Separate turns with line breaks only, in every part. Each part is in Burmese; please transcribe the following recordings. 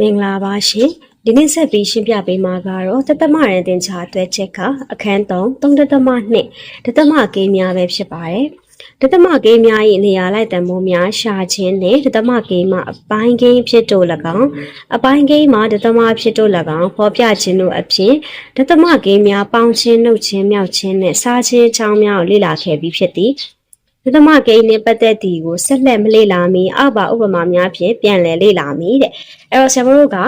မင်္ဂလာပါရှင်ဒီနေ့ဆက်ပြီးရှင်းပြပေးမှာကတော့တသမရန်တင်ချာအတွက်ချက်ကအခန်း3 3တသမ2တသမကိန်းများပဲဖြစ်ပါတယ်တသမကိန်းများ၏နေရာလိုက်တံမိုးများရှာခြင်းနဲ့တသမကိန်းမှာအပိုင်းကိန်းဖြစ်တို့၎င်းအပိုင်းကိန်းမှာတသမဖြစ်တို့၎င်းဖော်ပြခြင်းတို့အပြင်တသမကိန်းများပေါင်းခြင်းနှုတ်ခြင်းမြောက်ခြင်းနဲ့စားခြင်းအကြောင်းများကိုလေ့လာခဲ့ပြီးဖြစ်သည် သတ္တမဂိမ်းနဲ့ပတ်သက်သည်ကိုဆက်လက်မလေ့လာမီအောက်ပါဥပမာများဖြင့်ပြန်လည်လေ့လာမည်တဲ့အဲ့တော့ဆရာမတို့က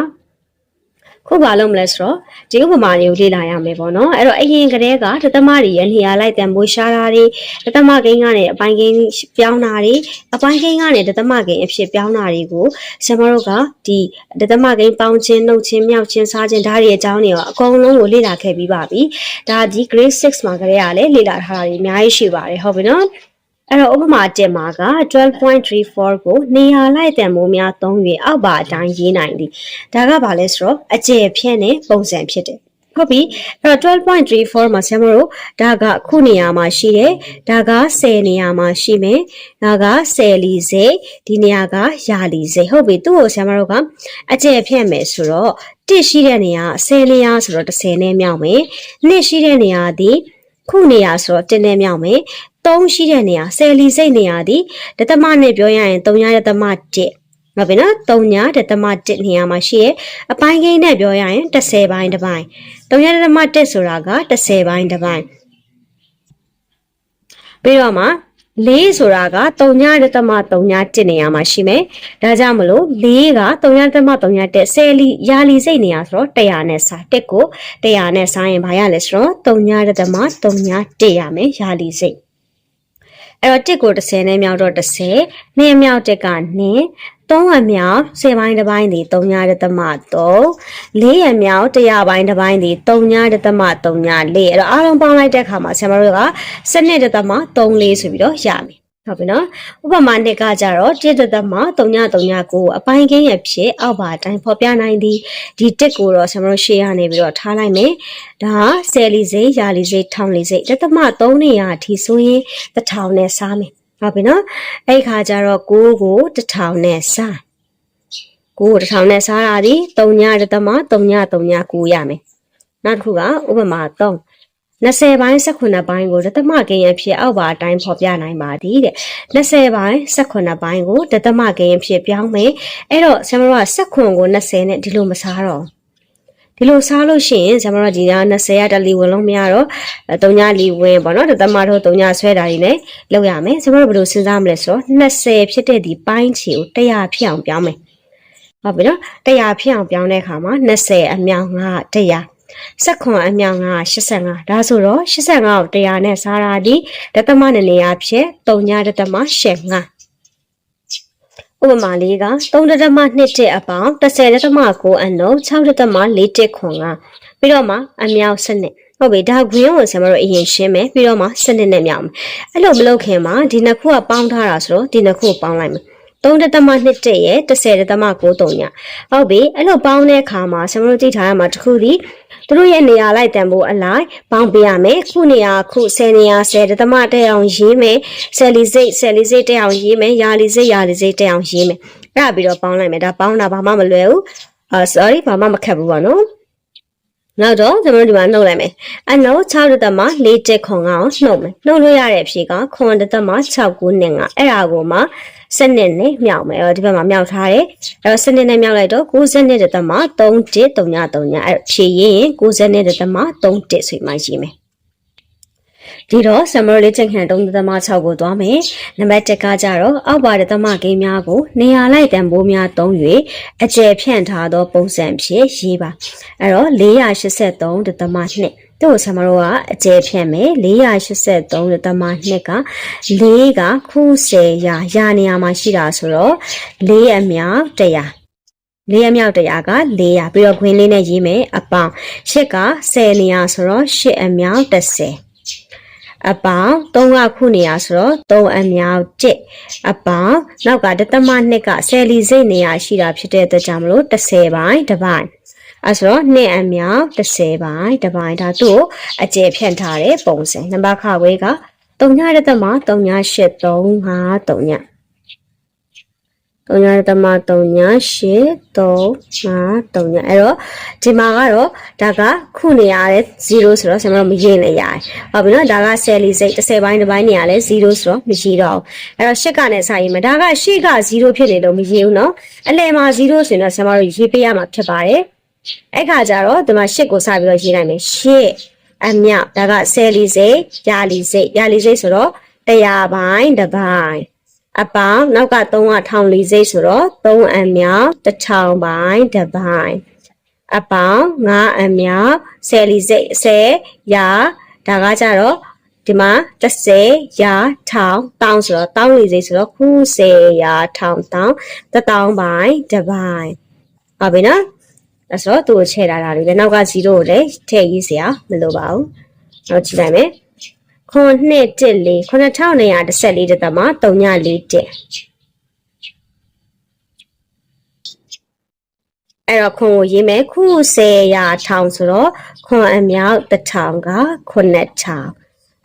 ခုဘာလုပ်မလဲဆိုတော့ဒီဥပမာတွေကိုလေ့လာရမယ်ပေါ့နော်အဲ့တော့အရင်ကတည်းကသတ္တမတွေရဲ့နေရာလိုက်တန်မိုးရှားတာတွေသတ္တမဂိမ်းကနေအပိုင်းဂိမ်းပြောင်းတာတွေအပိုင်းဂိမ်းကနေသတ္တမဂိမ်းအဖြစ်ပြောင်းတာတွေကိုဆရာမတို့ကဒီသတ္တမဂိမ်းပေါင်းခြင်းနှုတ်ခြင်းမြောက်ခြင်းစားခြင်းဒါတွေအကြောင်းတွေရောအကုန်လုံးကိုလေ့လာခဲ့ပြီးပါပြီဒါဒီ grade 6မှာကလေးကလည်းလေ့လာထားတာတွေအများကြီးရှိပါတယ်ဟုတ်ပြီနော် အဲ့တော့ဥပမာတင်မှာက12.34ကိုနေရာလိုက်တန်မိုးများသုံး၍အောက်ပါအတိုင်းရေးနိုင်သည်ဒါကဘာလဲဆိုတော့အကျယ်ဖြင့်နဲ့ပုံစံဖြစ်တယ်ဟုတ်ပြီအဲ့တော့12.34မှာဆရာမတို့ဒါကခုနေရာမှာရှိတယ်ဒါက10နေရာမှာရှိမယ်ဒါက10လီစိဒီနေရာကရာလီစိဟုတ်ပြီသူ့ကိုဆရာမတို့ကအကျယ်ဖြင့်မယ်ဆိုတော့တစ်ရှိတဲ့နေရာ10နေရာဆိုတော့10နဲ့မြောက်မယ်နှစ်ရှိတဲ့နေရာဒီခုနေရာဆိုတော့1နဲ့မြောက်မယ် 3ရှိတဲ့နေရာဆယ်လီစိတ်နေရာဒီဒသမနဲ့ပြောရရင်3ရဒသမ1ဟုတ်ပြီနော်3ညဒသမ1နေရာမှာရှိရဲ့အပိုင်းကိန်းနဲ့ပြောရရင်30ပိုင်းတစ်ပိုင်း3ရဒသမ1ဆိုတာက30ပိုင်းတစ်ပိုင်းပြီးတော့မှလေးဆိုတာက3ညဒသမ3ည1နေရာမှာရှိမယ်ဒါကြောင့်မလို့လေးက3ညဒသမ3ည1ဆယ်လီရာလီစိတ်နေရာဆိုတော့100နဲ့စား1ကို100နဲ့စားရင်ဘာရလဲဆိုတော့3ညဒသမ3ည1ရမယ်ရာလီစိတ် အဲ့တော့တစ်ကို30နဲ့မြောက်တော့30နှစ်မြောက်တစ်က2 3အမြောက်10ပိုင်းတစ်ပိုင်းဒီ3ညတသမ3 4အမြောက်100ပိုင်းတစ်ပိုင်းဒီ3ညတသမ3ည4အဲ့တော့အားလုံးပေါင်းလိုက်တဲ့အခါမှာဆရာမတို့ကစနစ်တသမ3 4ဆိုပြီးတော့ရမယ် ဟုတ်ပြီနော်ဥပမာနှစ်ကကြတော့တစ်တသမ3ည3ည9အပိုင်းကင်းရဖြစ်အောက်ပါအတိုင်းဖော်ပြနိုင်သည်ဒီတစ်ကိုတော့ဆရာမတို့ရှေ့ရနေပြီးတော့ထားလိုက်မယ်ဒါဆယ်လီစိရာလီစိထောင်လီစိတသမ3နေရာအထိဆိုရင်တစ်ထောင်နဲ့စားမယ်ဟုတ်ပြီနော်အဲ့ခါကျတော့9ကိုတစ်ထောင်နဲ့စား9ကိုတစ်ထောင်နဲ့စားတာဒီ3ညတသမ3ည3ည9ရမယ်နောက်တစ်ခုကဥပမာ3 20ပိုင်း18ပိုင်းကိုဒသမကင်းရဖြစ်အောက်ပါအတိုင်းဖော်ပြနိုင်ပါသည်တဲ့20ပိုင်း18ပိုင်းကိုဒသမကင်းရဖြစ်ပြောင်းမယ်အဲ့တော့ဆရာမတို့က18ကို20နဲ့ဒီလိုမစားတော့ဒီလိုစားလို့ရှိရင်ဆရာမတို့ကဒီက20ရတလီဝင်လုံးမရတော့3ညလီဝင်ပေါ့နော်ဒသမတို့3ညဆွဲတာတွေနဲ့လောက်ရမယ်ဆရာမတို့ဘယ်လိုစဉ်းစားမလဲဆိုတော့20ဖြစ်တဲ့ဒီပိုင်းချီကို100ဖြစ်အောင်ပြောင်းမယ်ဟုတ်ပြီနော်100ဖြစ်အောင်ပြောင်းတဲ့အခါမှာ20အမြောက်9 100 ဆက်ခွန်အမြောင်က85ဒါဆိုတော့85ကို100နဲ့စားတာဒီဒသမနဲ့နေရာဖြစ်3ညဒသမ85ဥပမာလေးက3ဒသမ2တက်အပေါင်း10ဒသမ9အနု6ဒသမ4တက်ခွန်ကပြီးတော့မှအမြောက်စနစ်ဟုတ်ပြီဒါဂွင်းကိုဆရာမတို့အရင်ရှင်းမယ်ပြီးတော့မှစနစ်နဲ့မြောက်မယ်အဲ့လိုမလုပ်ခင်မှာဒီနှစ်ခုကပေါင်းထားတာဆိုတော့ဒီနှစ်ခုကိုပေါင်းလိုက်မယ် 3တသမ2တက်ရဲ့10တသမ9 3ညဟုတ်ပြီအဲ့လိုပေါင်းတဲ့အခါမှာဆရာမတို့ကြည့်ထားရမှာတစ်ခုဒီသူတို့ရဲ့နေရာလိုက်တန်ဖို့အလိုက်ပေါင်းပေးရမယ်ခုနေရာခု10နေရာ10တသမတက်အောင်ရေးမယ်10လီစိတ်10လီစိတ်တက်အောင်ရေးမယ်ရာလီစိတ်ရာလီစိတ်တက်အောင်ရေးမယ်အဲ့ဒါပြီးတော့ပေါင်းလိုက်မယ်ဒါပေါင်းတာဘာမှမလွယ်ဘူးအာ sorry ဘာမှမခက်ဘူးပါနော်နောက်တော့ကျွန်တော်တို့ဒီမှာနှုတ်လိုက်မယ်အနောက်6တက်မ4တက်ခွန်အောင်နှုတ်မယ်နှုတ်လို့ရတဲ့အဖြေကခွန်တက်မ6 9နဲ့9အဲ့ဒါကိုမှ စနစ်နဲ့မြောက်မယ်အဲ့တော့ဒီဘက်မှာမြောက်ထားတယ်အဲ့တော့စနစ်နဲ့မြောက်လိုက်တော့90တက်မ3 1 3ည3ညအဲ့ဖြေရင်90တက်မ3 1ဆိုမှရေးမယ်ဒီတော့ summary လေးချက်ခံ3.6ကိုသွားမယ်။နံပါတ်1ကကြတော့အောက်ပါတဲ့သမကိန်းများကိုနေရာလိုက်တန်ဖိုးများသုံး၍အကျယ်ဖြန့်ထားသောပုံစံဖြင့်ရေးပါ။အဲ့တော့483.2 တို့ဆမတို့ကအကျယ်ဖြန့်မယ်483.2က4ကခု10ရာရာနေရာမှာရှိတာဆိုတော့4အမြောက်100လေးရမြောက်တရားက400ပြီးတော့ခွင်းလေးနဲ့ရေးမယ်အပေါင်း8က10နေရာဆိုတော့8အမြောက်30အပေါင်း3ကခုနေရဆိုတော့3အမြောက်1အပေါင်းနောက်ကဒသမ2ကဆယ်လီစိတ်နေရရှိတာဖြစ်တဲ့အတွက်ကြောင့်မလို့30ပိုင်းတစ်ပိုင်း အဲဆိုတော့2အမြောက်30ပိုင်းတစ်ပိုင်းဒါသူ့ကိုအကျယ်ဖြန့်ထားတဲ့ပုံစံနံပါတ်ခဝေးက3ညဒသမ3ည8 3 5 3ည3တမ3ညာ8 3 5 3ညာအဲ့တော့ဒီမှာကတော့ဒါကခုနေရတဲ့0ဆိုတော့ဆရာမတို့မရေးလည်းရတယ်။ဟုတ်ပြီနော်ဒါကဆယ်လီစိတ်30ပိုင်းတစ်ပိုင်းနေရလဲ0ဆိုတော့မရေးတော့ဘူး။အဲ့တော့8ကနဲ့စာရေးမယ်ဒါက8က0ဖြစ်နေလို့မရေးဘူးနော်။အလယ်မှာ0ဆိုရင်တော့ဆရာမတို့ရေးပေးရမှာဖြစ်ပါတယ်။ အဲ့ခါကျတော့ဒီမှာ8ကိုစပြီးတော့ရေးလိုက်မယ်8အမြောက်ဒါကဆယ်လီစိတ်ယာလီစိတ်ယာလီစိတ်ဆိုတော့100ပိုင်းတစ်ပိုင်းအပေါင်းနောက်က3ကထောင်လီစိတ်ဆိုတော့3အမြောက်တစ်ထောင်ပိုင်းတစ်ပိုင်းအပေါင်း9အမြောက်10လီစိတ်10ရာဒါကကြတော့ဒီမှာ30ရာထောင်တောင်းဆိုတော့တောင်းလီစိတ်ဆိုတော့ခု10ရာထောင်တောင်းတစ်တောင်းပိုင်းတစ်ပိုင်းဟုတ်ပြီနော် ဒါဆိုတော့သူ့ကိုချဲ့ထားတာလေးလည်းနောက်က0ကိုလည်းထည့်ရေးစရာမလိုပါဘူးတော့ကြည့်လိုက်မယ်ခွန်နှစ်တစ်လေး9214တက်မှာ304တက်အဲ့တော့ခွန်ကိုရေးမယ်ခု10ရာထောင်ဆိုတော့ခွန်အမြောက်တစ်ထောင်က9ထောင်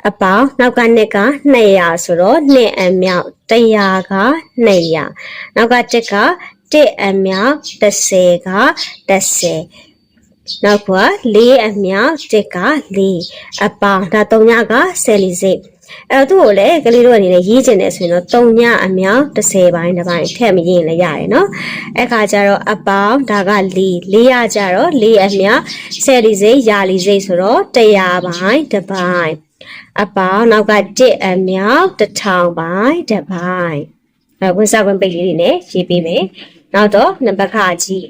အပေါင်းနောက်ကနှစ်က200ဆိုတော့နှစ်အမြောက်100က200နောက်ကတက်က 1အမြောက်30က30နောက်က4အမြောက်1က4အပေါင်းဒါ3ညက10လီစိတ်အဲ့တော့သူ့ကိုလည်းကလေးတို့အနေနဲ့ရေးကျင်တယ်ဆိုရင်တော့3ညအမြောက်30ပိုင်းတစ်ပိုင်းထည့်မရေးရင်လည်းရတယ်နော်အဲ့ခါကျတော့အပေါင်းဒါက4 4ရကြတော့4အမြောက်10လီစိတ်ရာလီစိတ်ဆိုတော့100ပိုင်းတစ်ပိုင်းအပေါင်းနောက်က1အမြောက်1000ပိုင်းတစ်ပိုင်းအဲ့ဝင်စားဝင်ပိတ်လေးတွေနဲ့ရေးပေးမယ် နောက်တော့နံပါတ်ခါကြည့်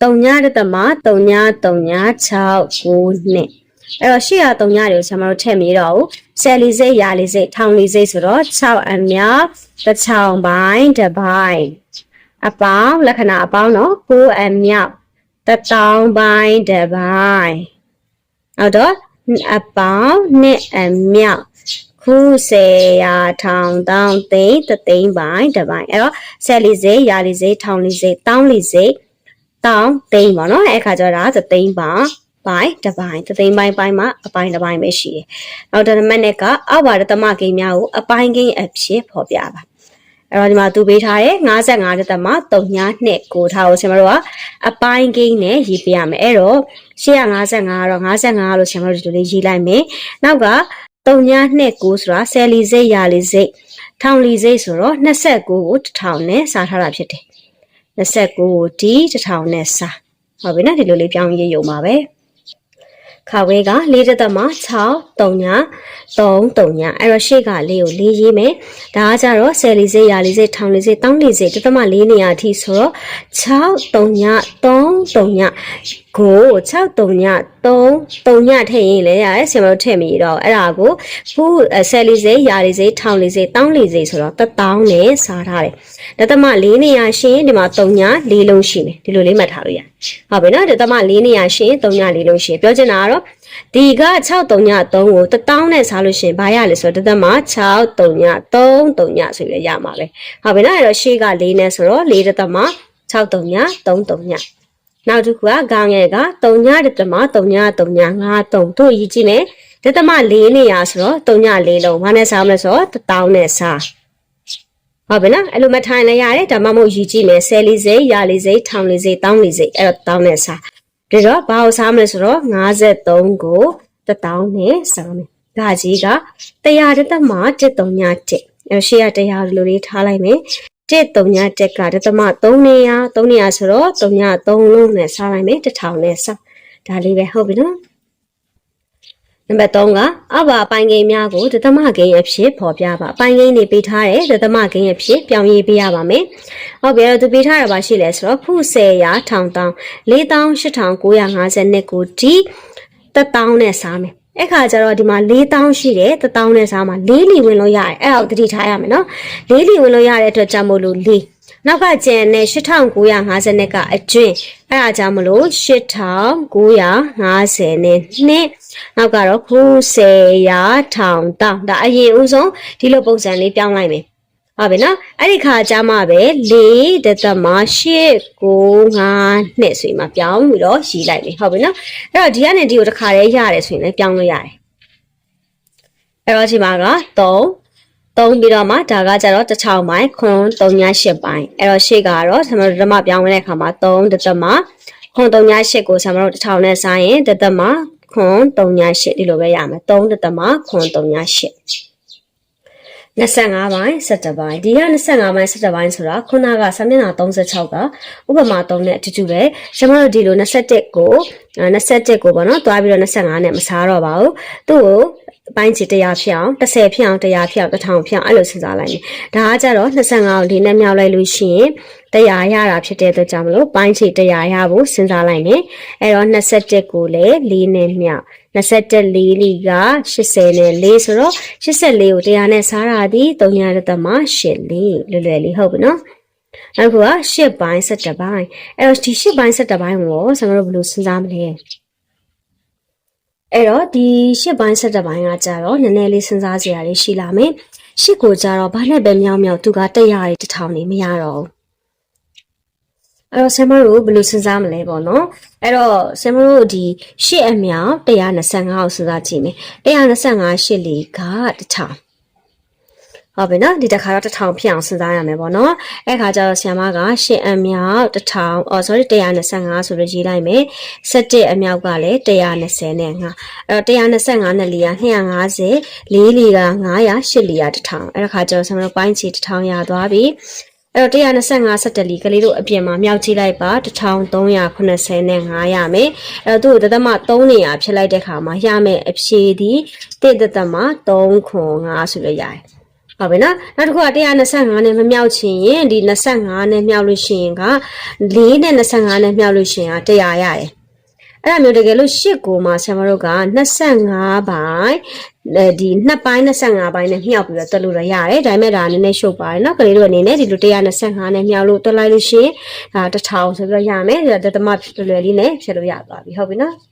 3ညတသမ3ည3ည6 9နှစ်အဲ့တော့ရှေ့ရ3ညတွေကိုကျွန်တော်တို့ထည့်မရတော့ဘူးဆယ်လီစိတ်ရာလီစိတ်ထောင်လီစိတ်ဆိုတော့6အမြောက်တစ်ချောင်းပိုင်းတစ်ပိုင်းအပေါင်းလက္ခဏာအပေါင်းနော်9အမြောက်တစ်တောင်းပိုင်းတစ်ပိုင်းဟုတ်တော့အပေါင်းနှစ်အမြောက် ခုစေရာထောင်တောင်းသိန်းတသိန်းပိုင်းတစ်ပိုင်းအဲ့တော့ဆယ်လီစိတ်ရာလီစိတ်ထောင်လီစိတ်တောင်းလီစိတ်တောင်းသိန်းပေါ့နော်အဲ့ခါကျတော့ဒါသသိန်းပါပိုင်းတစ်ပိုင်းသသိန်းပိုင်းပိုင်းမှာအပိုင်းတစ်ပိုင်းပဲရှိတယ်။နောက်တစ်နံကအောက်ပါသမကိန်းများကိုအပိုင်းကိန်းအဖြစ်ဖော်ပြပါ။အဲ့တော့ဒီမှာသူပေးထားတယ်55တက်သမ3ညနှစ်ကိုထားကိုဆင်မတို့ကအပိုင်းကိန်းနဲ့ရေးပြရမယ်။အဲ့တော့855ကတော့55လို့ဆင်မတို့ဒီလိုလေးရေးလိုက်မယ်။နောက်က 3ညနှစ်ကိုဆိုတာဆယ်လီစိတ်ရာလီစိတ်ထောင်လီစိတ်ဆိုတော့29ကို1000နဲ့စားထားတာဖြစ်တယ်။29ကိုဒီ1000နဲ့စားဟုတ်ပြီနော်ဒီလိုလေးပြောင်းရေးရုံပါပဲ။ခါဝဲက၄တက်သက်မှာ6 3ည3 3ညအဲ့တော့ရှေ့ကလေးကိုလေးရေးမယ်ဒါကကြတော့ဆယ်လေးစိတ်ရာလေးစိတ်ထောင်လေးစိတ်တောင်းလေးစိတ်တက်သက်မှာ၄နေရာအထိဆိုတော့6 3ည3 3ည ကို6 3ည3 3ညထည့်ရင်လည်းရတယ်ဆင်မလို့ထည့်မရတော့အဲ့ဒါကိုခုဆယ်လေးစိတ်ရာလေးစိတ်ထောင်လေးစိတ်တောင်းလေးစိတ်ဆိုတော့တတောင်းနဲ့စားထားတယ်ဒသမ၄နေရာရှင်ဒီမှာ3ည၄လုံးရှိမယ်ဒီလိုလေးမှတ်ထားလို့ရတယ်ဟုတ်ပြီနော်ဒသမ၄နေရာရှင်3ည၄လုံးရှိပြောချင်တာကတော့ဒီက6 3ည3ကိုတတောင်းနဲ့စားလို့ရှင်ဘာရလဲဆိုတော့ဒသမ6 3ည3 3ညဆိုပြီးရမှာပဲဟုတ်ပြီနော်အဲ့တော့ရှေ့က၄နဲ့ဆိုတော့၄ဒသမ6 3ည3 3ည နောက်တစ်ခုကဂေါငယ်က3ညဒသမ3ည3ည5 3တို့ရည်ကြည့်မယ်ဒသမ၄နေရာဆိုတော့3ည၄လုံးဘာနဲ့စားမလဲဆိုတော့တတောင်းနဲ့စားဟုတ်ပြီနော်အဲ့လိုမထိုင်လည်းရတယ်ဒါမှမဟုတ်ရည်ကြည့်မယ်ဆယ်လေးစိတ်ရာလေးစိတ်ထောင်လေးစိတ်တောင်းလေးစိတ်အဲ့တော့တောင်းနဲ့စားဒါတော့ဘာကိုစားမလဲဆိုတော့53ကို1000နဲ့စားမယ်ဒါကြီးက100တက်မှ73ညတက်အဲ့ရှေ့က100လိုလေးထားလိုက်မယ် တက်3ညတက်ကတသမ3နေရ3နေရဆိုတော့3ည3လုံးနဲ့စားလိုက်မယ်1000နဲ့စားဒါလေးပဲဟုတ်ပြီနော်နံပါတ်3ကအဘအပိုင်းကိန်းများကိုဒသမကိန်းအဖြစ်ဖော်ပြပါအပိုင်းကိန်းတွေပေးထားတယ်ဒသမကိန်းအဖြစ်ပြောင်းရေးပေးရပါမယ်ဟုတ်ပြီအဲ့တော့သူပေးထားတာပါရှိလဲဆိုတော့ဖု10ရာထောင်တောင်း48,952ကိုဒီတက်တောင်းနဲ့စားမယ် အဲ့ခါကျတော့ဒီမှာ4000ရှိတယ်1000နဲ့စားမှာ4လီဝင်လို့ရတယ်အဲ့ဒါကိုသတိထားရမယ်နော်4လီဝင်လို့ရတဲ့အတွက်ကြောင့်မို့လို့4နောက်ကကျန်တဲ့8950နဲ့ကအကျွင်းအဲ့ဒါကြောင့်မလို့8950နဲ့နှစ်နောက်ကတော့ခု10ရာထောင်တောင်းဒါအရင်ဦးဆုံးဒီလိုပုံစံလေးပြောင်းလိုက်မယ် ဟုတ်ပြီနော်အဲ့ဒီခါကျမှပဲ4တသမ8 9 5နှစ်ဆိုရင်မှပြောင်းပြီးတော့ရေးလိုက်မယ်ဟုတ်ပြီနော်အဲ့တော့ဒီကနေဒီကိုတစ်ခါလေးရတယ်ဆိုရင်လည်းပြောင်းလို့ရတယ်အဲ့တော့ဒီမှာက3သုံးပြီးတော့မှဒါကကြတော့တစ်ချောင်းပိုင်းခွန်38ပိုင်းအဲ့တော့ရှေ့ကတော့ဆရာမတို့ဓမ္မပြောင်းဝင်တဲ့အခါမှာ3တသမခွန်38ကိုဆရာမတို့တစ်ချောင်းနဲ့ဆိုင်ရင်တသမခွန်38ဒီလိုပဲရမယ်3တသမခွန်38 25ပိုင်း17ပိုင်းဒီက25ပိုင်း17ပိုင်းဆိုတာခုနကဆမျက်နှာ36ကဥပမာ3နဲ့အတူတူပဲကျွန်တော်တို့ဒီလို21ကို21ကိုပေါ့နော်တွားပြီးတော့25နဲ့မစားတော့ပါဘူးသူ့ကိုပိုင်းချီ100ဖြစ်အောင်30ဖြစ်အောင်100ဖြစ်အောင်1000ဖြစ်အောင်အဲ့လိုစဉ်းစားလိုက်မယ်ဒါကကြတော့25ကိုဒီနဲ့မြောက်လိုက်လို့ရှိရင်100ရတာဖြစ်တဲ့အတွက်ကြောင့်မလို့ပိုင်းချီ100ရဖို့စဉ်းစားလိုက်မယ်အဲ့တော့21ကိုလည်း4နဲ့မြောက် 21လေးလီက80နဲ့4ဆိုတော့84ကို100နဲ့စားတာဒီ3ရတဲ့မှာ8လေးလွယ်လွယ်လေးဟုတ်ပြီနော်နောက်တစ်ခုက10ပိုင်း17ပိုင်းအဲ့တော့ဒီ10ပိုင်း17ပိုင်းကိုကျွန်တော်တို့ဘယ်လိုစဉ်းစားမလဲအဲ့တော့ဒီ10ပိုင်း17ပိုင်းကကြတော့နည်းနည်းလေးစဉ်းစားစရာလေးရှိလာမယ်ရှစ်ကိုကြတော့ဘာနဲ့ပဲမြောင်းမြောင်းသူက100ရီတစ်ထောင်နေမရတော့ဘူး အဲ့တော့ဆမ်မတို့ဘယ်လိုစဉ်းစားမလဲပေါ့နော်အဲ့တော့ဆမ်မတို့ဒီရှစ်အမြောင်125ကိုစဉ်းစားကြည့်မယ်125ရှစ်လေးကတစ်ထောင်ဟုတ်ပြီနော်ဒီတစ်ခါတော့တစ်ထောင်ဖြစ်အောင်စဉ်းစားရမယ်ပေါ့နော်အဲ့ခါကျတော့ဆ iam ကရှစ်အမြောက်တစ်ထောင်အော် sorry 125ဆိုလို့ရေးလိုက်မယ်17အမြောက်ကလည်း120နဲ့ငါအဲ့တော့125နဲ့လီက250လေးလီက900 8လီက1000အဲ့ဒါခါကျတော့ဆ iam တို့ပိုင်းချီ1000ရသွားပြီ အဲ့တော့125စက်တလီကလေးတို့အပြင်မှာမြောက်ကြည့်လိုက်ပါ1380နဲ့9ရမယ်အဲ့တော့သူ့ကိုတသမ3နေရာဖြစ်လိုက်တဲ့ခါမှာရမယ်အဖြေဒီ1တသမ3ခွန်5ဆိုလို့ရတယ်ဟုတ်ပြီနော်နောက်တစ်ခုက125နဲ့မမြောက်ချင်ရင်ဒီ25နဲ့မြောက်လို့ရှိရင်က4နဲ့25နဲ့မြောက်လို့ရှိရင်က100ရတယ်အဲ့ဒါမျိုးတကယ်လို့ရှစ်ကိုမှဆရာမတို့က25ပိုင်း ဒီနှစ်ပိုင်း25ပိုင်းနဲ့မြောက်ပြီးတော့တက်လို့ရရတယ်ဒါပေမဲ့ဒါနည်းနည်းရှုပ်ပါတယ်เนาะကလေးတို့အနေနဲ့ဒီလို125နဲ့မြောက်လို့တက်လိုက်လို့ရှိရင်ဒါ1000ဆိုပြီးတော့ရမယ်ဒါတသမလွယ်လေးနဲ့ဖြတ်လို့ရသွားပြီဟုတ်ပြီနော်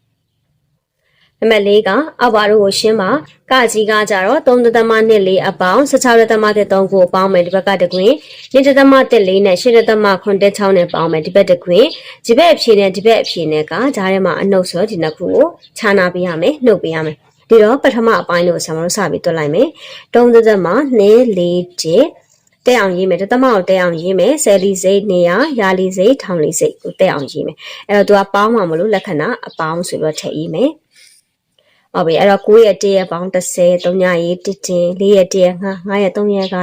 နံပါတ်၄ကအောက်ပါတို့ကိုရှင်းပါကကြီးကကြတော့3သမ2 4အပေါင်း16သမ3ကိုပေါင်းမယ်ဒီဘက်ကတကွင်း2သမ4နဲ့8သမ9 6နဲ့ပေါင်းမယ်ဒီဘက်တကွင်းဒီဘက်အဖြေနဲ့ဒီဘက်အဖြေနဲ့ကဂျားထဲမှာအနှုတ်ဆိုဒီနှစ်ခုကိုခြားနာပေးရမယ်နှုတ်ပေးရမယ် ဒီတော့ပထမအပိုင်းကိုဆရာမတို့စပြီးတွက်လိုက်မယ်3သမ2 4 1တက်အောင်ရေးမယ်တသမကိုတက်အောင်ရေးမယ်ဆယ်လီစိတ်နေရရာလီစိတ်ထောင်လီစိတ်ကိုတက်အောင်ရေးမယ်အဲ့တော့သူကပေါင်းမှာမလို့လက္ခဏာအပေါင်းဆိုပြီးတော့ထည့်ရေးမယ်ဟုတ်ပြီအဲ့တော့9ရက်1ရက်ပေါင်း30 3ညရေး1တင်4ရက်1ရက်5 5ရက်3ရက်က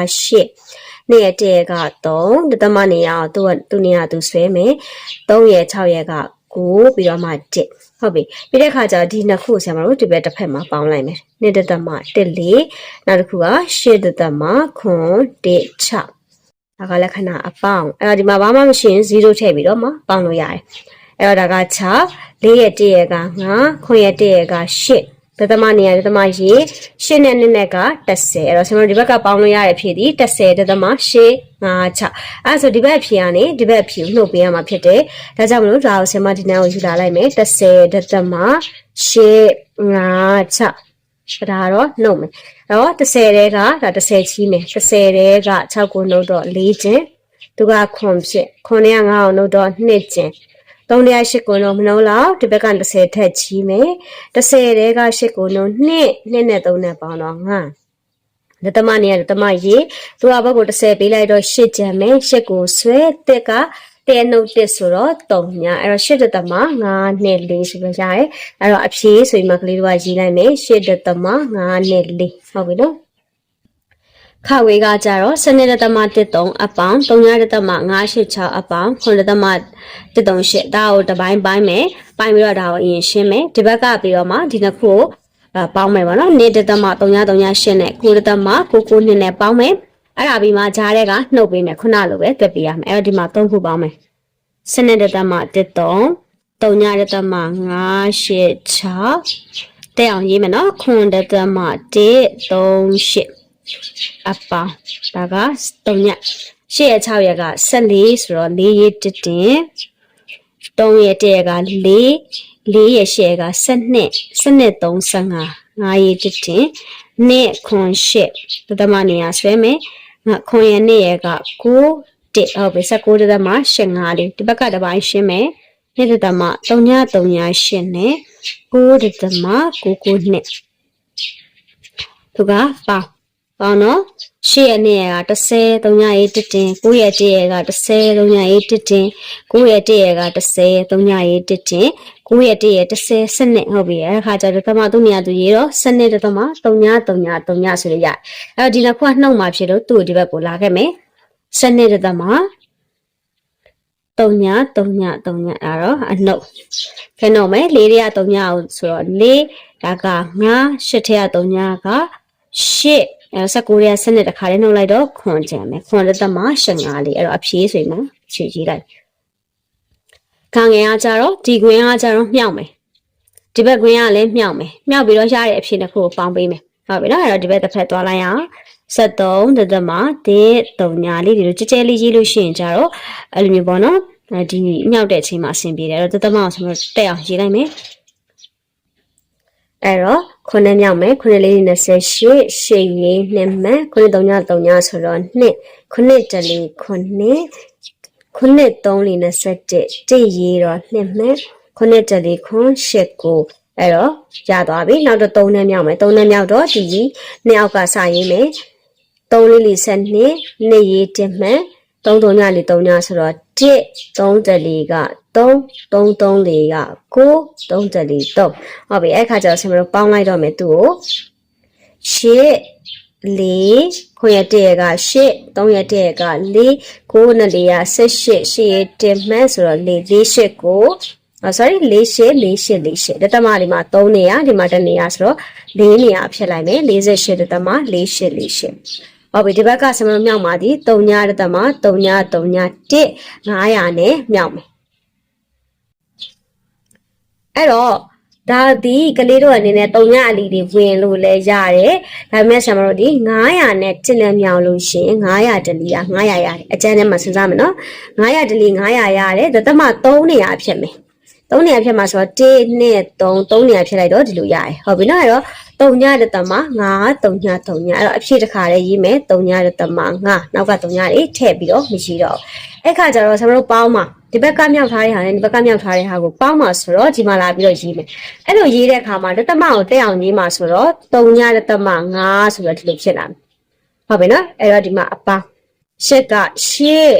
8နေ့ရက်1ရက်က3တသမနေရအောင်သူကသူနေရသူဆွဲမယ်3ရက်6ရက်က9ပြီးတော့မှ1 ဟုတ်ပြီပြီးတဲ့ခါကျတော့ဒီနှစ်ခုဆရာမတို့ဒီဘက်တစ်ဖက်မှာပေါင်းလိုက်မယ်နှစ်တသမ1 4နောက်တစ်ခုက8တသမခွန်1 6ဒါကလက္ခဏာအပေါင်းအဲ့တော့ဒီမှာဘာမှမရှိရင်0ထည့်ပြီးတော့မှပေါင်းလို့ရတယ်အဲ့တော့ဒါက6 4ရက်1ရက်က9ခွန်ရက်1ရက်က8 ဒသမနေရဒသမရေရှင်းနဲ့နှစ်နဲ့က30အဲ့တော့ကျွန်တော်ဒီဘက်ကပေါင်းလို့ရတဲ့ဖြည့်ဒီ30ဒသမ8 5 6အဲ့ဆိုဒီဘက်ဖြည့်ကနေဒီဘက်ဖြည့်နှုတ်ပေးရမှာဖြစ်တယ်ဒါကြောင့်မလို့ဒါကိုဆင်မဒီနန်းကိုယူလာလိုက်မယ်30ဒသမ8 5 6ဒါတော့နှုတ်မယ်အဲ့တော့30တဲကဒါ30ချီးမယ်30တဲက6ကိုနှုတ်တော့4ကျင်သူကခွန်ဖြစ်ခွန်နဲ့9အောင်နှုတ်တော့2ကျင် 308ကိုတော့မနှုံးလောက်ဒီဘက်က30ထက်ချီးမယ်30တဲက8ကိုနှုံး2 2နဲ့3နဲ့ပေါင်းတော့9လက်သမနေရတမရေသူကဘက်ကို30ပေးလိုက်တော့8ကျန်မယ်8ကိုဆွဲတက်ကတဲနှုတ်တစ်ဆိုတော့3ညအဲ့တော့8တသမ9နဲ့4ဆိုပြီးရတယ်အဲ့တော့အဖြေဆိုပြီးမှကလေးတို့ကရေးလိုက်မယ်8တသမ9နဲ့4ဟုတ်ပြီနော် ခဝေးကကြတော့စနေတသမ13အပေါင်း3တသမ986အပေါင်း9တမ138ဒါကိုတစ်ပိုင်းပိုင်းမယ်ပိုင်းပြီးတော့ဒါကိုအရင်ရှင်းမယ်ဒီဘက်ကပြီးတော့မှဒီနှစ်ခုကိုပေါင်းမယ်ပေါ့နော်1တသမ338နဲ့9တသမ99နှစ်နဲ့ပေါင်းမယ်အဲ့ဒါပြီးမှဂျားတဲ့ကနှုတ်ပေးမယ်ခုနလိုပဲတွက်ပေးရမယ်အဲ့တော့ဒီမှာ3ခုပေါင်းမယ်စနေတသမ13 3တသမ986တဲ့အောင်ရေးမယ်နော်9တသမ138 အပေါင်းဒါက3ည8ရက်6ရက်က14ဆိုတော့4ရက်တစ်တင်3ရက်1ရက်က4 4ရက်8ရက်က12 12 35 5ရက်တစ်တင်နှစ်ခွန်8တသမနေရဆွဲမယ်ငါခွန်ရနှစ်ရက်က9တစ်ဟုတ်ပြီ19တသမ8 5လေးဒီဘက်ကတစ်ပိုင်းရှင်းမယ်နှစ်တသမ3ည3ည8နဲ့9တသမ9 9နှစ်သူကပေါင်း ပေါ့နော်ရှေ့ရက်နေ့ရက30 3ရက်ရေးတစ်တင်9ရက်တည့်ရက30 3ရက်ရေးတစ်တင်9ရက်တည့်ရက30 3ရက်ရေးတစ်တင်9ရက်တည့်ရ30စနစ်ဟုတ်ပြီအဲ့ခါကျတော့သမသူနေရာသူရေးတော့စနစ်တစ်သမ3ည3ည3ညဆိုလို့ရအဲ့တော့ဒီနှစ်ခုကနှုတ်မှာဖြစ်လို့သူ့ဒီဘက်ကိုလာခဲ့မယ်စနစ်တစ်သမ3ည3ည3ညအဲ့တော့အနှုတ်ခဏတော့မယ်၄ရ3ညအောင်ဆိုတော့၄ဒါက9 8ထက်3ညက8 အဲ19ရက်စနစ်တစ်ခါလေးနှုတ်လိုက်တော့ခွန်ကျန်မယ်ခွန်လက်သက်မှာ15လေးအဲ့တော့အဖြေးဆိုရင်မှခြေကြီးလိုက်ခံငယ်အားကြတော့ဒီကွင်းအားကြတော့မြှောက်မယ်ဒီဘက်ကွင်းအားလည်းမြှောက်မယ်မြှောက်ပြီးတော့ရတဲ့အဖြေတစ်ခုကိုပေါင်းပေးမယ်ဟုတ်ပြီနော်အဲ့တော့ဒီဘက်တစ်ဖက်သွားလိုက်အောင်73တသက်မှာဒီ3ညာလေးဒီလိုကြဲကြဲလေးရေးလို့ရှိရင်ကြတော့အဲ့လိုမျိုးပေါ့နော်အဲဒီမြောက်တဲ့အချိန်မှာအဆင်ပြေတယ်အဲ့တော့တသက်မအောင်ဆိုတော့တက်အောင်ရေးလိုက်မယ်အဲ့တော့ ခုနှစ်မြောက်မယ်ခုနှစ်လေး28ရှေ့ရေးနှစ်မှန်ခုနှစ်3ည3ညဆိုတော့နှစ်ခုနှစ်တလေးခုနှစ်ခုနှစ်3လေး27တိရေးတော့နှစ်မှန်ခုနှစ်တလေးခွန်ရှစ်ကိုအဲ့တော့ရသွားပြီနောက်တော့3နဲ့မြောက်မယ်3နဲ့မြောက်တော့ဒီနှစ်အောက်ကစရေးမယ်3လေးလေးဆက်နှစ်နှစ်ရေးတစ်မှန်3 3ညလေး3ညဆိုတော့ 1 3တလေးက3 3 3လေးက9 3တလေး3ဟုတ်ပြီအဲ့ခါကျတော့ဆင်မတို့ပေါင်းလိုက်တော့မယ်သူ့ကိုရှစ်လေးခွင့်ရတဲ့ကရှစ်3ရက်တဲ့က4 9နဲ့4က18ရှစ်ရက်တင်မှန်းဆိုတော့4 4 8ကိုအော် sorry 4 8 4 8 4 8တတမဒီမှာ3နေရဒီမှာ1နေရဆိုတော့4နေရဖြစ်လိုက်မယ်48တတမ4 8 4 8 ဟုတ်ပြီဒီဘက်ကဆမမြောက်ပါသည်3ညတသမ3ည3ည1 900နဲ့မြောက်မယ်အဲ့တော့ဒါဒီကလေးတို့အနေနဲ့3ညအလီတွေဝင်လို့လဲရတယ်ဒါပေမဲ့ဆမတို့ဒီ900နဲ့1နဲ့မြောက်လို့ရှိရင်900တလီက900ရတယ်အကျန်းထဲမှာစဉ်းစားမယ်နော်900တလီ900ရတယ်ဒသမ3နေရဖြစ်မယ် 3နေရာဖြစ်မှာဆိုတော့1နဲ့3 3နေရာဖြစ်လိုက်တော့ဒီလိုရတယ်ဟုတ်ပြီနော်အဲ့တော့3ညတသမ9 3ည3ညအဲ့တော့အဖြစ်တစ်ခါလေးရေးမယ်3ညတသမ9နောက်က3ညလေးထည့်ပြီးတော့မရှိတော့အဲ့ခါကျတော့ကျွန်တော်တို့ပေါင်းမှာဒီဘက်ကမြောက်ထားတဲ့ဟာနဲ့ဒီဘက်ကမြောက်ထားတဲ့ဟာကိုပေါင်းမှာဆိုတော့ဒီမှာလာပြီးတော့ရေးမယ်အဲ့လိုရေးတဲ့အခါမှာတသမကိုတက်အောင်ရေးမှာဆိုတော့3ညတသမ9ဆိုတော့ဒီလိုဖြစ်လာမယ်ဟုတ်ပြီနော်အဲ့တော့ဒီမှာအပေါင်းရှက်ကရှစ်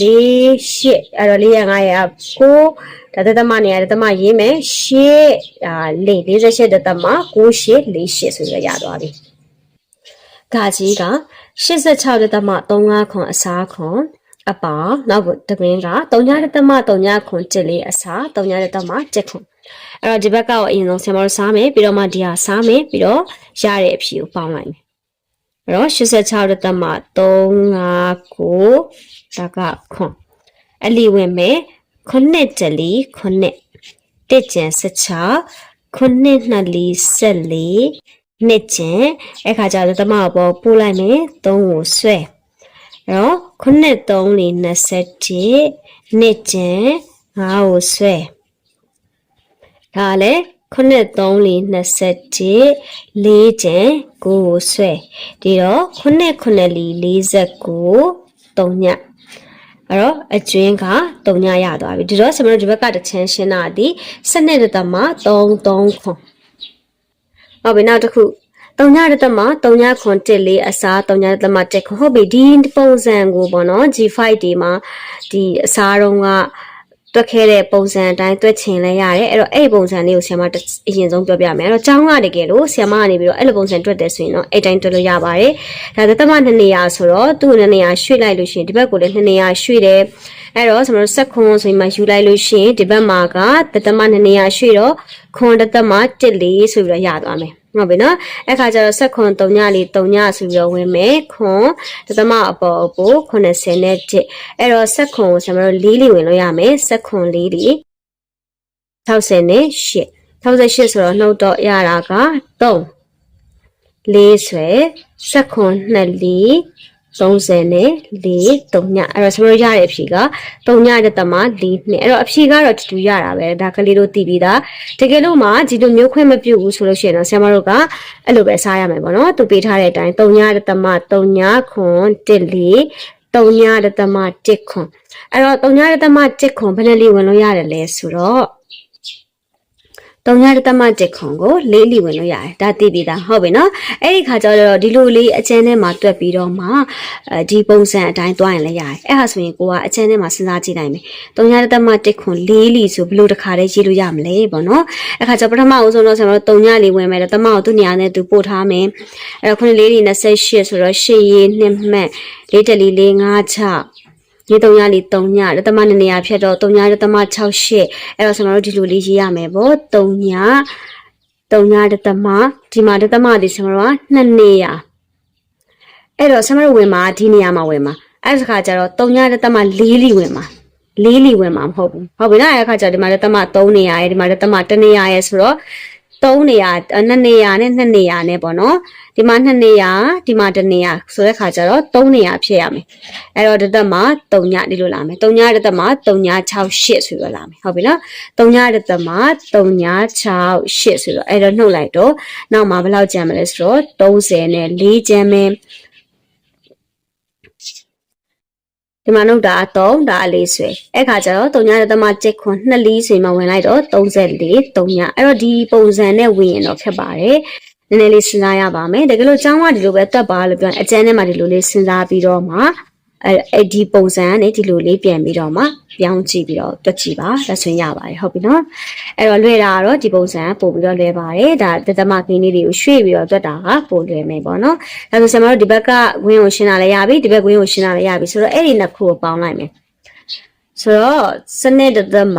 လေးရှစ်အဲ့တော့လေးရ9ရ9 ဒါတသမနေရာတသမရေးမယ်ရှစ်အာလေး48တသမ9ရှစ်4ရှစ်ဆိုရရသွားပြီဂါကြီးက86တသမ35ခွန်အစားခွန်အပါနောက်တကွင်းက3တသမ3ခွန်1လေးအစား3တသမ1ခွန်အဲ့တော့ဒီဘက်ကတော့အရင်ဆုံးဆင်မလို့စားမယ်ပြီးတော့မှဒီဟာစားမယ်ပြီးတော့ရတဲ့အဖြေကိုပေါင်းလိုက်မယ်အဲ့တော့86တသမ35ကိုဒါကခွန်အလီဝင်မယ် ခုနှစ်တလီခုနှစ်တစ်ကျန်16ခုနှစ်နှစ်လီ14နှစ်ကျန်အဲ့ခါကျတော့တမပေါ်ပို့လိုက်မယ်3ကိုဆွဲအဲ့တော့ခုနှစ်3လီ21နှစ်ကျန်5ကိုဆွဲဒါလည်းခုနှစ်3လီ21လေးကျန်9ကိုဆွဲဒီတော့ခုနှစ်ခုနှစ်လီ49 3ည အဲ့တော့အကျွင်းက3ညရသွားပြီဒီတော့ကျွန်တော်တို့ဒီဘက်ကတစ်ချမ်းရှင်းတာဒီစနစ်တသမ33ခွန်ဟုတ်ပြီနောက်တစ်ခုတုံညတသမတုံညခွန်1လေးအစားတုံညတသမ1ခွန်ဟုတ်ပြီဒီပုံစံကိုပေါ့နော် G5 ဒီမှာဒီအစားတုံးက တွက်ခဲတဲ့ပုံစံအတိုင်းတွက်ချင်လဲရတယ်အဲ့တော့အဲ့ပုံစံလေးကိုဆရာမအရင်ဆုံးပြောပြမယ်အဲ့တော့ကျောင်းကတကယ်လို့ဆရာမကနေပြီးတော့အဲ့လိုပုံစံတွက်တယ်ဆိုရင်တော့အဲ့တိုင်းတွက်လို့ရပါတယ်ဒါသတ္တမနှစ်နေရာဆိုတော့သူ့နှစ်နေရာရွှေ့လိုက်လို့ရှိရင်ဒီဘက်ကိုလည်းနှစ်နေရာရွှေ့တယ်အဲ့တော့ကျွန်တော်တို့စက်ခွန်ဆိုရင်မှယူလိုက်လို့ရှိရင်ဒီဘက်မှာကသတ္တမနှစ်နေရာရွှေ့တော့ခွန်တသမ1လေးဆိုပြီးတော့ရသွားမယ် ဟုတ်ပြီနော်အဲ့ခါကျတော့ဆက်ခွန်3ညလေး3ညဆိုပြီးတော့ဝင်မယ်ခွန်တသမအပေါ်အပေါ်80နဲ့1အဲ့တော့ဆက်ခွန်ကိုကျွန်တော်တို့4လေးဝင်လို့ရမယ်ဆက်ခွန်4လေး60နဲ့8 68ဆိုတော့နှုတ်တော့ရတာက3လေးဆွဲဆက်ခွန်2လေး 30နဲ့4 3ညအဲ့တော့ကျွန်တော်ရတဲ့အဖြေက3ညတဲ့တမ4နှစ်အဲ့တော့အဖြေကတော့တူတူရတာပဲဒါကလေးတို့သိပြီးသားတကယ်လို့မှဒီလိုမျိုးခွင့်မပြုဘူးဆိုလို့ရှိရင်တော့ဆရာမတို့ကအဲ့လိုပဲစားရမယ်ပေါ့နော်သူပေးထားတဲ့အတိုင်း3ညတဲ့တမ3ညခွန်1လေး3ညတဲ့တမ1ခွန်အဲ့တော့3ညတဲ့တမ1ခွန်ဘယ်နဲ့လေးဝင်လို့ရတယ်လဲဆိုတော့ တုံညာတစ်သမတစ်ခွန်ကိုလေးလီဝင်လို့ရတယ်ဒါသိပြီသားဟုတ်ပြီနော်အဲ့ဒီခါကျတော့ဒီလိုလေးအကျန်းထဲမှာတွက်ပြီးတော့မှအဲဒီပုံစံအတိုင်းတွားရင်လည်းရတယ်အဲ့ဟာဆိုရင်ကိုကအကျန်းထဲမှာစဉ်းစားကြည့်နိုင်မယ်တုံညာတစ်သမတစ်ခွန်လေးလီဆိုဘယ်လိုတစ်ခါတည်းရေးလို့ရမလဲပေါ့နော်အဲ့ခါကျပထမဦးဆုံးတော့ကျွန်တော်တို့တုံညာလေးဝင်မယ်တမကိုသူ့နေရာနဲ့သူပို့ထားမယ်အဲ့တော့ခုနှစ်လေးလီ28ဆိုတော့8ရေးနှစ်မှတ်လေးတလီလေး5 6 ရေ3ညလေး3ညတသမနှစ်နေရာဖြတ်တော့3ညတသမ6 8အဲ့တော့ကျွန်တော်တို့ဒီလိုလေးရေးရမယ်ပေါ့3ည3ညတသမဒီမှာတသမဒီကျွန်တော်တို့က2နေရာအဲ့တော့ကျွန်တော်တို့ဝင်မှာဒီနေရာမှာဝင်မှာအဲ့ဒီခါကျတော့3ညတသမ4လီဝင်မှာ4လီဝင်မှာမဟုတ်ဘူးဟုတ်ပြီနော်အဲ့ဒီခါကျတော့ဒီမှာတသမ3နေရာရဲ့ဒီမှာတသမ1နေရာရဲ့ဆိုတော့ 3နေရာ2နေရာနဲ့2နေရာနဲ့ပေါ့နော်ဒီမှာ2နေရာဒီမှာ1နေရာဆိုတဲ့ခါကျတော့3နေရာဖြစ်ရမယ်အဲ့တော့တသက်မှာ3ညဒီလိုလာမယ်3ညတသက်မှာ3ည6 8ဆိုတော့လာမယ်ဟုတ်ပြီနော်3ညတသက်မှာ3ည6 8ဆိုတော့အဲ့တော့နှုတ်လိုက်တော့နောက်မှာဘယ်လောက်ကျန်မလဲဆိုတော့30နဲ့4ကျန်မယ် ဒီမှာနှုတ်တာ3ဒါအလေးဆွဲအဲ့ခါကျတော့3ညတသက်မှာ7ခွန်2လီဆွေမှာဝင်လိုက်တော့34 3ညအဲ့တော့ဒီပုံစံနဲ့ဝင်ရင်တော့ခက်ပါတယ်နည်းနည်းလေးစဉ်းစားရပါမယ်တကယ်လို့ကျောင်းကဒီလိုပဲတက်ပါလို့ပြောရင်အကျန်းထဲမှာဒီလိုလေးစဉ်းစားပြီးတော့မှ အဲအဲ့ဒီပုံစံကနေဒီလိုလေးပြန်ပြီးတော့မှပြောင်းကြည့်ပြီးတော့တွက်ကြည့်ပါလက်ဆွင်ရပါတယ်ဟုတ်ပြီနော်အဲ့တော့လွယ်တာကတော့ဒီပုံစံပို့ပြီးတော့လွယ်ပါတယ်ဒါတသမကင်းလေးတွေကိုရွှေ့ပြီးတော့တွက်တာကပိုလွယ်မယ်ပေါ့နော်ဒါဆိုဆရာမတို့ဒီဘက်ကဝင်းကိုရှင်းတာလည်းရပြီဒီဘက်ဝင်းကိုရှင်းတာလည်းရပြီဆိုတော့အဲ့ဒီနှစ်ခုကိုပေါင်းလိုက်မယ်ဆိုတော့စနစ်တသမ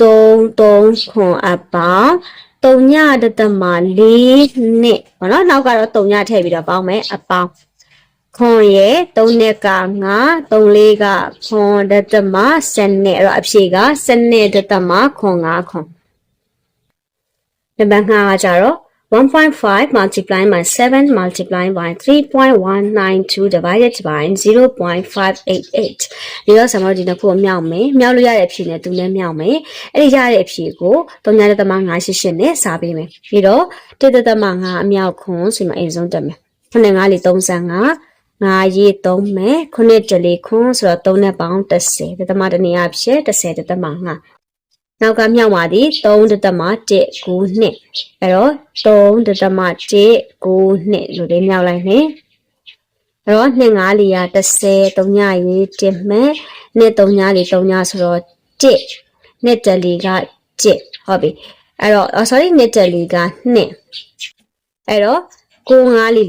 3 3ခွန်အပေါင်း3ညတသမ4နှစ်ပေါ့နော်နောက်ကတော့3ညထည့်ပြီးတော့ပေါင်းမယ်အပေါင်း ခွန်ရဲ့3နှစ်က9 3လေးကခွန်တသမ7နှစ်အဲ့တော့အဖြေက7နှစ်တသမခွန်9ခွန်နံပါတ်5ကကြတော့1.5 multiply by 7 multiply by 3.192 divided by 0.588ဒီတော့ဆရာမတို့ဒီနှစ်ခုကိုမြောက်မယ်မြောက်လို့ရတဲ့အဖြေနဲ့သူနဲ့မြောက်မယ်အဲ့ဒီရတဲ့အဖြေကို3.588နဲ့စာပေးမယ်ပြီးတော့1.5အမြောက်ခွန်ဆိုမှအိမ်ဆုံးတက်မယ်ခုနှစ်5လေး35 ငါရေး3မယ်ခုနှစ်တလေးခွန်းဆိုတော့3နဲ့ပေါင်း30တသမတနေရဖြစ်30တသမ5နောက်ကမြောက်ပါသည်3တသမ1 9နှစ်အဲ့တော့3တသမ1 9နှစ်လို့လေးမြောက်လိုက်မယ်အဲ့တော့2 5လီယာ30 3ညရေး1မယ်နှစ်3ညလီ3ညဆိုတော့1နှစ်တလီက1ဟုတ်ပြီအဲ့တော့ sorry နှစ်တလီက2အဲ့တော့ ကို9လီ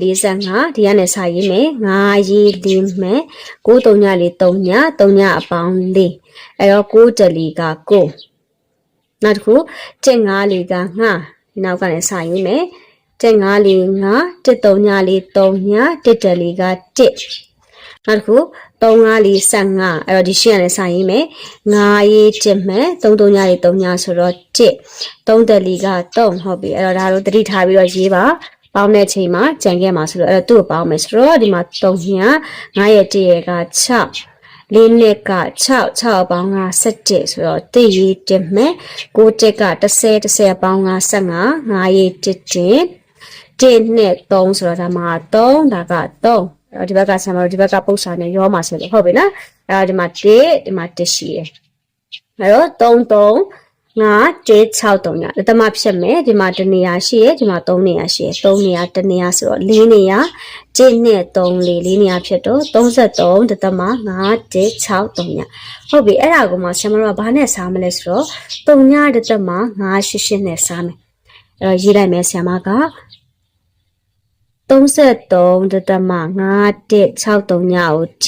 45ဒီကနေစာရေးမယ်9ရေး4မယ်9 3ညလေး3ည3ညအပေါင်း4အဲ့တော့9တလီက9နောက်တစ်ခု7 5လီက5ဒီနောက်ကနေစာရေးမယ်7 5လီ5 1 3ညလေး3ည1တလီက1နောက်တစ်ခု3 5လီ15အဲ့တော့ဒီရှင်းရတဲ့စာရေးမယ်9ရေး1မယ်3 3ညလေး3ညဆိုတော့1 3တလီက3ဟုတ်ပြီအဲ့တော့ဒါတို့တတိထားပြီးတော့ရေးပါ ပေါင်းတဲ့ချိန်မှာကြံခဲ့မှာဆိုတော့အဲ့တော့သူ့ကိုပေါင်းမယ်ဆိုတော့ဒီမှာ3ည9ရဲ့1ရဲ့က6လေးနှစ်က6 6ပေါင်းက17ဆိုတော့တိရေးတင်မယ်9တက်က30 30ပေါင်းက15 9ရေးတစ်တင်1နဲ့3ဆိုတော့ဒါမှာ3ဒါက3အဲ့တော့ဒီဘက်ကဆံမတို့ဒီဘက်ကပု္ပ္ပစာနဲ့ရောမှာဆိုလို့ဟုတ်ပြီနော်အဲ့တော့ဒီမှာ1ဒီမှာ1ရှိရယ်အဲ့တော့3 3 ငါ663ညလက်သမဖြတ်မယ်ဒီမှာတနေရာရှိရဲ့ဒီမှာ3နေရာရှိရဲ့3နေရာတနေရာဆိုတော့4နေရာ7နဲ့3လေး4နေရာဖြစ်တော့33လက်သမ563ညဟုတ်ပြီအဲ့ဒါကိုမှဆရာမတို့ကဘာနဲ့စားမလဲဆိုတော့3ညလက်သမ588နဲ့စားမယ်အဲ့တော့ရေးလိုက်မယ်ဆရာမက33လက်သမ563ညကို G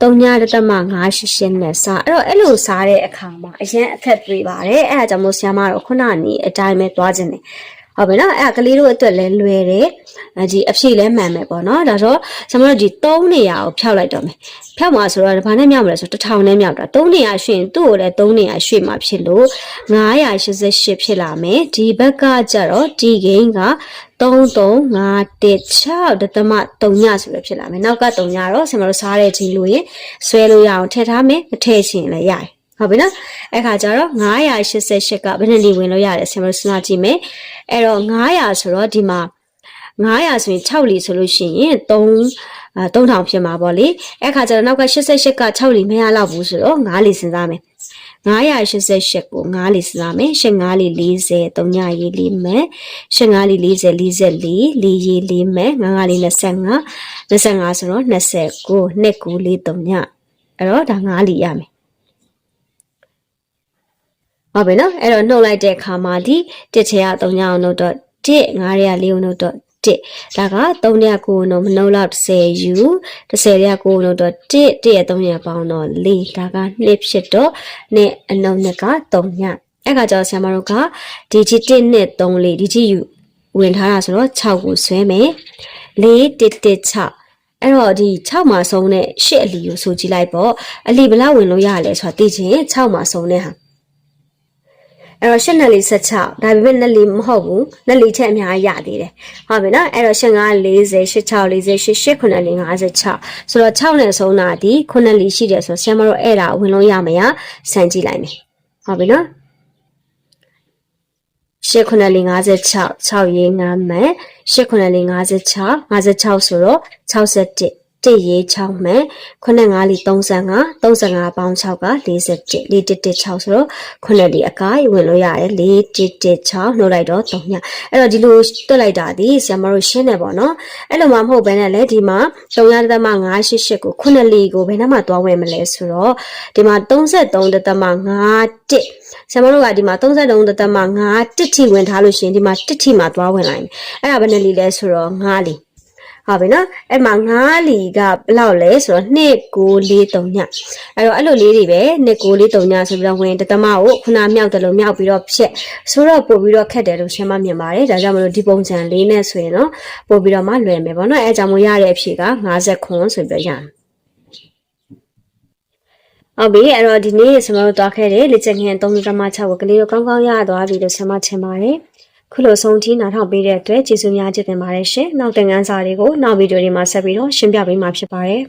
39.588နဲ့စားအဲ့တော့အဲ့လိုစားတဲ့အခါမှာအရင်အခက်တွေ့ပါတယ်အဲ့ဒါကြောင့်မို့ဆရာမတော့ခုနကနေအတိုင်းပဲသွားခြင်းတယ် ဟုတ်ပြီနော်အဲ့ဒါကလေးတို့အတွက်လည်းလွယ်တယ်အဲဒီအဖြေလည်းမှန်မယ်ပေါ့နော်ဒါတော့ကျွန်တော်တို့ဒီ3နေရာကိုဖျောက်လိုက်တော့မယ်ဖျောက်မှာဆိုတော့ဘာနဲ့မြောက်မလဲဆိုတော့1000နဲ့မြောက်တာ3နေရာရွှေ့ရင်သူ့ကိုလည်း3နေရာရွှေ့မှာဖြစ်လို့988ဖြစ်လာမယ်ဒီဘက်ကကျတော့ဒီဂိမ်းက3356ဒသမ3ညဆိုလို့ဖြစ်လာမယ်နောက်က3ညတော့ကျွန်တော်တို့စားတဲ့ချိန်လို့ရင်ဆွဲလို့ရအောင်ထည့်ထားမယ်မထည့်ချင်လည်းရတယ် ဟုတ်ပြီနော်အဲ့ခါကျတော့988ကဘယ်နှစ်လီဝင်လို့ရတယ်ဆင်မစဉ်းစားကြည့်မယ်အဲ့တော့900ဆိုတော့ဒီမှာ900ဆိုရင်6လီဆိုလို့ရှိရင်3အဲ3000ဖြစ်မှာပေါ့လေအဲ့ခါကျတော့နောက်က88က6လီမရတော့ဘူးဆိုတော့9လီစဉ်းစားမယ်988ကို9လေးစားမယ်ရှစ်9လေး40 3ညရေးလေးမယ်ရှစ်9လေး40 44လေးရေးလေးမယ်9 9လေး25 25ဆိုတော့29နှစ်9လေး3ညအဲ့တော့ဒါ9လေးရမယ် ဟုတ်ပြီနော်အဲ့တော့နှုတ်လိုက်တဲ့အခါမှာဒီတစ်ချေရ3ညအောင်လို့တော့1 9ရ4အောင်လို့တော့1ဒါက3ရက်ကိုတော့မနှုတ်လောက်10ယူ10ရက်ကိုတော့1 1ရက်3ရက်ပေါင်းတော့4ဒါက2ဖြစ်တော့နဲ့အနှုတ်နဲ့က3ညအဲ့ကကြောင့်ဆရာမတို့ကဒီချီ1နဲ့3လေးဒီချီယူဝင်ထားတာဆိုတော့6ကိုဆွဲမယ်4 1 1 6အဲ့တော့ဒီ6မှာဆုံးတဲ့8အလီကိုဆိုကြည့်လိုက်ပေါ့အလီဘယ်လောက်ဝင်လို့ရလဲဆိုတာသိချင်6မှာဆုံးတဲ့ဟာ အဲ့တော့ရှစ်နှစ်လေး16ဒါပေမဲ့နှစ်လေးမဟုတ်ဘူးနှစ်လေးချက်အများကြီးရသေးတယ်ဟုတ်ပြီနော်အဲ့တော့ရှစ်9 40 86 48 8 9လေး56ဆိုတော့6နဲ့ဆုံးတာဒီ9လေးရှိတယ်ဆိုတော့ဆရာမတို့အဲ့ဒါဝင်လို့ရမရစမ်းကြည့်လိုက်မယ်ဟုတ်ပြီနော်ရှစ်9လေး56 6ရေး9မှန်ရှစ်9လေး56 56ဆိုတော့61 တစ်ရေး6မှန်ခုနှစ်5လီ35 35ပေါင်း6က47 4116ဆိုတော့ခုနှစ်လီအကားဝင်လို့ရတယ်4116နှုတ်လိုက်တော့3ညအဲ့တော့ဒီလိုတွက်လိုက်တာဒီဆရာမတို့ရှင်းတယ်ပေါ့နော်အဲ့လိုမှမဟုတ်ဘဲနဲ့လေဒီမှာ3သမ988ကိုခုနှစ်လီကိုဘယ်နှမှာသွားဝင်မလဲဆိုတော့ဒီမှာ33သမ51ဆရာမတို့ကဒီမှာ33သမ51ထိဝင်ထားလို့ရှိရင်ဒီမှာ1ထိမှာသွားဝင်လိုက်မယ်အဲ့ဒါဘယ်နှလီလဲဆိုတော့9လီ ဟုတ်ပြီနော်အဲ့မှာ9လီကဘယ်လောက်လဲဆိုတော့2 9 4 3ညအဲ့တော့အဲ့လိုလေးတွေပဲ2 9 4 3ညဆိုပြီးတော့ဝင်တသမကိုခုနမြောက်တယ်လို့မြောက်ပြီးတော့ဖြက်ဆိုတော့ပို့ပြီးတော့ခက်တယ်လို့ရှင်းမမြင်ပါတယ်ဒါကြောင့်မလို့ဒီပုံစံလေးနဲ့ဆိုရင်တော့ပို့ပြီးတော့မှလွယ်မယ်ပေါ့နော်အဲအကြောင်းမို့ရတဲ့အဖြေက50ခွန်ဆိုပြီးတော့ရမယ်ဟုတ်ပြီအဲ့တော့ဒီနေ့ဆမတို့တွားခဲ့တဲ့လက်ချက်ငင်3.6ကိုကလေးတို့ကောင်းကောင်းရသွားပြီလို့ဆမချင်ပါတယ် ခုလိုဆုံးထိနားထောင်ပေးတဲ့အတွက်ကျေးဇူးများချစ်တင်ပါတယ်ရှင်နောက်သင်ခန်းစာတွေကိုနောက်ဗီဒီယိုတွေမှာဆက်ပြီးတော့ရှင်းပြပေးမှာဖြစ်ပါတယ်